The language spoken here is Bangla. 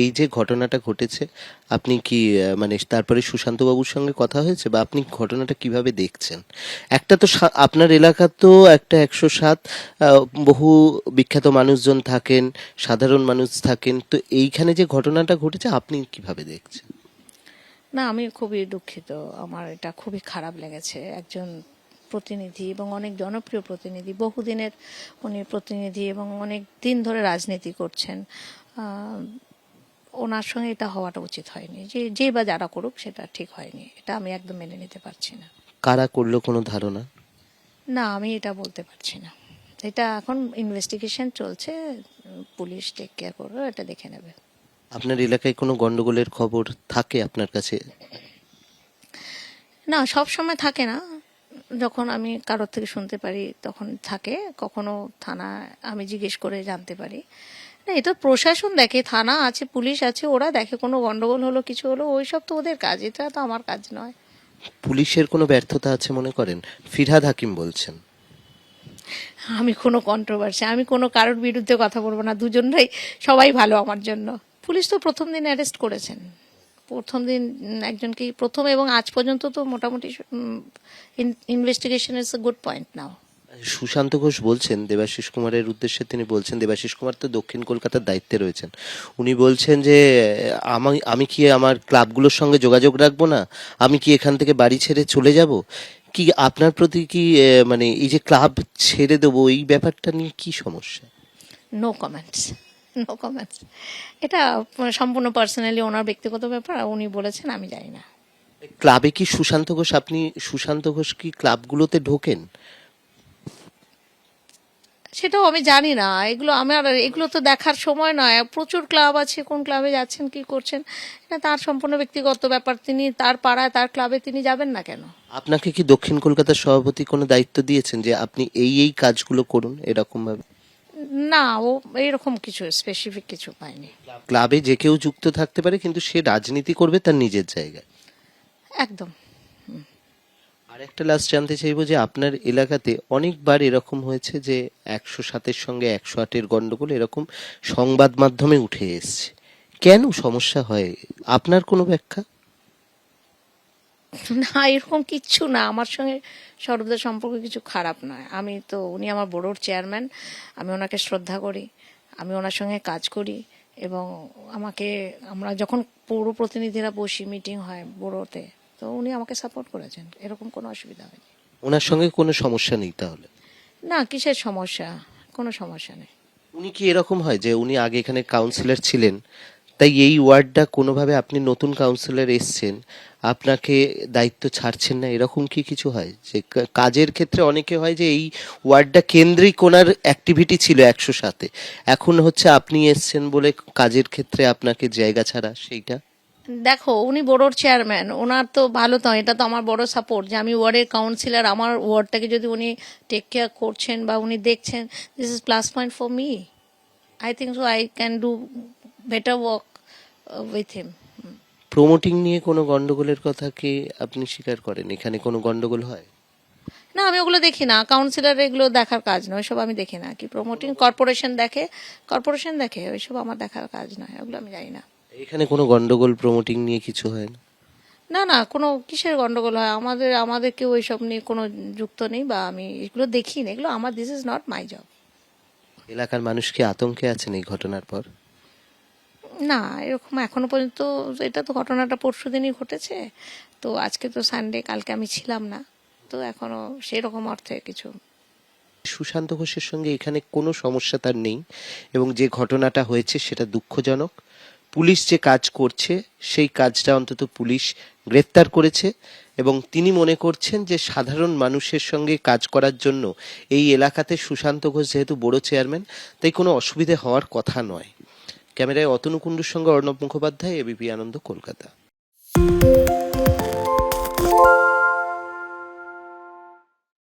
এই যে ঘটনাটা ঘটেছে, আপনি কি মানে তারপরে সুশান্ত বাবুর সঙ্গে কথা হয়েছে বা আপনি ঘটনাটা কীভাবে দেখছেন? একটা তো আপনার এলাকা তো একটা একশো সাত বহু বিখ্যাত মানুষজন থাকেন, সাধারণ মানুষ থাকেন, তো এইখানে যে ঘটনাটা ঘটেছে, আপনি কীভাবে দেখছেন? না আমি খুবই দুঃখিত। আমার এটা খুবই খারাপ লেগেছে। একজন প্রতিনিধি এবং অনেক জনপ্রিয় প্রতিনিধি, বহুদিনের উনি প্রতিনিধি এবং অনেক দিন ধরে রাজনীতি করছেন। ওনার সঙ্গে এটা হওয়াটা উচিত হয়নি। যে যে বা যারা করুক সেটা ঠিক হয়নি। এটা আমি একদম মেনে নিতে পারছি না। কারা করল কোনো ধারণা? না আমি এটা বলতে পারছি না। এটা এখন ইনভেস্টিগেশন চলছে পুলিশ টেক কেয়ার করবে এটা দেখে নেবে। আপনার এলাকায় কোনো গন্ডগোলের খবর থাকে আপনার কাছে? না সব সময় থাকে না। যখন আমি কারোর থেকে শুনতে পারি তখন থাকে। কখনো থানা আমি জিজ্ঞেস করে জানতে পারি। না এটা প্রশাসন দেখে থানা আছে পুলিশ আছে ওরা দেখে কোনো গন্ডগোল হলো কিছু হলো ওই সব তো ওদের কাজ এটা তো আমার কাজ নয়। পুলিশের কোনো ব্যর্থতা আছে মনে করেন? ফিরহাদ হাকিম বলছেন। আমি কোনো কন্ট্রোভার্সি আমি কোনো কারোর বিরুদ্ধে কথা বলব না দুজনরাই সবাই ভালো আমার জন্য। পুলিশ তো প্রথম দিন অ্যারেস্ট করেছেন। প্রথম দিন একজনকে প্রথম এবং আজ পর্যন্ত তো মোটামুটি investigation is a good point now Sushanta Ghosh বলছেন দেবাশিস কুমারের উদ্দেশ্যে তিনি বলছেন দেবাশিস কুমার তো দক্ষিণ কলকাতার দায়িত্বে রয়েছেন। উনি বলছেন যে আমি আমি কি আমার ক্লাবগুলোর সঙ্গে যোগাযোগ রাখব না? আমি কি এখান থেকে বাড়ি ছেড়ে চলে যাব? কি আপনার প্রতি কি মানে এই যে ক্লাব ছেড়ে দেবো এই ব্যাপারটা নিয়ে কি সমস্যা? নো কমেন্টস নো কমেন্টস এটা সম্পূর্ণ পার্সোনালি ওনার ব্যক্তিগত ব্যাপার আর উনি বলেছেন আমি জানি না। ক্লাবে কি সুশান্ত ঘোষ আপনি সুশান্ত ঘোষ কি ক্লাবগুলোতে ঢোকেন? সেটাও আমি জানি না। এগুলো আমার এগুলো তো দেখার সময় নয়। প্রচুর ক্লাব আছে কোন ক্লাবে যাচ্ছেন কি করছেন এটা তার সম্পূর্ণ ব্যক্তিগত ব্যাপার। তিনি তার পাড়ায় তার ক্লাবে তিনি যাবেন না কেন? আপনাকে কি দক্ষিণ কলকাতার সভাপতি কোনো দায়িত্ব দিয়েছেন যে আপনি এই এই কাজগুলো করুন এরকম ভাবে না ও এইরকম কিছু স্পেসিফিক কিছু পাইনি ক্লাবে যে কেউ যুক্ত থাকতে পারে কিন্তু সে রাজনীতি করবে তার নিজের জায়গায়। একদম। আর একটা লাস্ট জানতে চাইব যে আপনার এলাকাতে অনেকবার এরকম হয়েছে যে একশো সাতের সঙ্গে একশো আটের গন্ডগোল এরকম সংবাদ মাধ্যমে উঠে এসছে। কেন সমস্যা হয়? আপনার কোনো ব্যাখ্যা? না, এরকম কিচ্ছু না। আমার সঙ্গে সর্বদা সম্পর্ক কিছু খারাপ নয়। আমি তো, উনি আমার বড়োর চেয়ারম্যান আমি ওনাকে শ্রদ্ধা করি, আমি ওনার সঙ্গে কাজ করি এবং আমাকে, আমরা যখন পৌর প্রতিনিধিরা বসি মিটিং হয় বড়োতে তো উনি আমাকে সাপোর্ট করেছেন। এরকম কোনো অসুবিধা হয়নি। ওনার সঙ্গে কোনো সমস্যা নেই তাহলে? না কিসের সমস্যা? কোনো সমস্যা নেই। উনি কি এরকম হয় যে উনি আগে এখানে কাউন্সিলর ছিলেন তাই এই ওয়ার্ডটা কোনোভাবে আপনি নতুন কাউন্সিলর এসছেন আপনাকে দায়িত্ব ছাড়ছেন না? এরকম কি কিছু হয়? যে কাজের ক্ষেত্রে অনেকে হয় যে এই ওয়ার্ডটা কেন্দ্রিক ওনার অ্যাক্টিভিটি ছিল একশো সাথে এখন হচ্ছে আপনি এসছেন বলে কাজের ক্ষেত্রে আপনাকে জায়গা ছাড়া সেইটা? দেখো উনি বড়োর চেয়ারম্যান ওনার তো ভালো তো এটা তো আমার বড় সাপোর্ট যে আমি ওয়ার্ডের কাউন্সিলর আমার ওয়ার্ডটাকে যদি উনি টেক কেয়ার করছেন বা উনি দেখছেন this is plus point for me I think so I can do better work with him promoting নিয়ে কোনো গন্ডগোলের কথা কি আপনি স্বীকার করেন? এখানে কোনো গন্ডগোল হয়? না আমি ওগুলো দেখি না। কাউন্সিলর এগুলো দেখার কাজ নয় ওইসব আমি দেখি না কি। প্রমোটিং কর্পোরেশন দেখে কর্পোরেশন দেখে ওইসব আমার দেখার কাজ নয় ওগুলো আমি জানি না। এখানে কোনো গন্ডগোল প্রমোটিং নিয়ে কিছু হয় না? না না কোনো কিসের গন্ডগোল হয়? আমাদের আমাদের কেউ ওইসব নিয়ে কোনো যুক্ত নেই বা আমি এগুলো দেখি না। এগুলো আমার this is not my job এলাকার মানুষ কি আতঙ্কে আছেন এই ঘটনার পর? না এরকম এখনও পর্যন্ত এটা তো ঘটনাটা পরশু দিনই ঘটেছে। তো আজকে তো সানডে কালকে আমি ছিলাম না। তো এখনও সেরকম অর্থে কিছু। সুশান্ত ঘোষের সঙ্গে এখানে কোনো সমস্যা তার নেই এবং যে ঘটনাটা হয়েছে সেটা দুঃখজনক। পুলিশ যে কাজ করছে, সেই কাজটা অন্তত পুলিশ গ্রেফতার করেছে এবং তিনি মনে করছেন যে সাধারণ মানুষের সঙ্গে কাজ করার জন্য এই এলাকাতে সুশান্ত ঘোষ যেহেতু বড় চেয়ারম্যান, তাই কোনো অসুবিধে হওয়ার কথা নয়। ক্যামেরায় অতনু কুণ্ডুর সঙ্গে অর্ণব মুখোপাধ্যায় এবিপি আনন্দ, কলকাতা।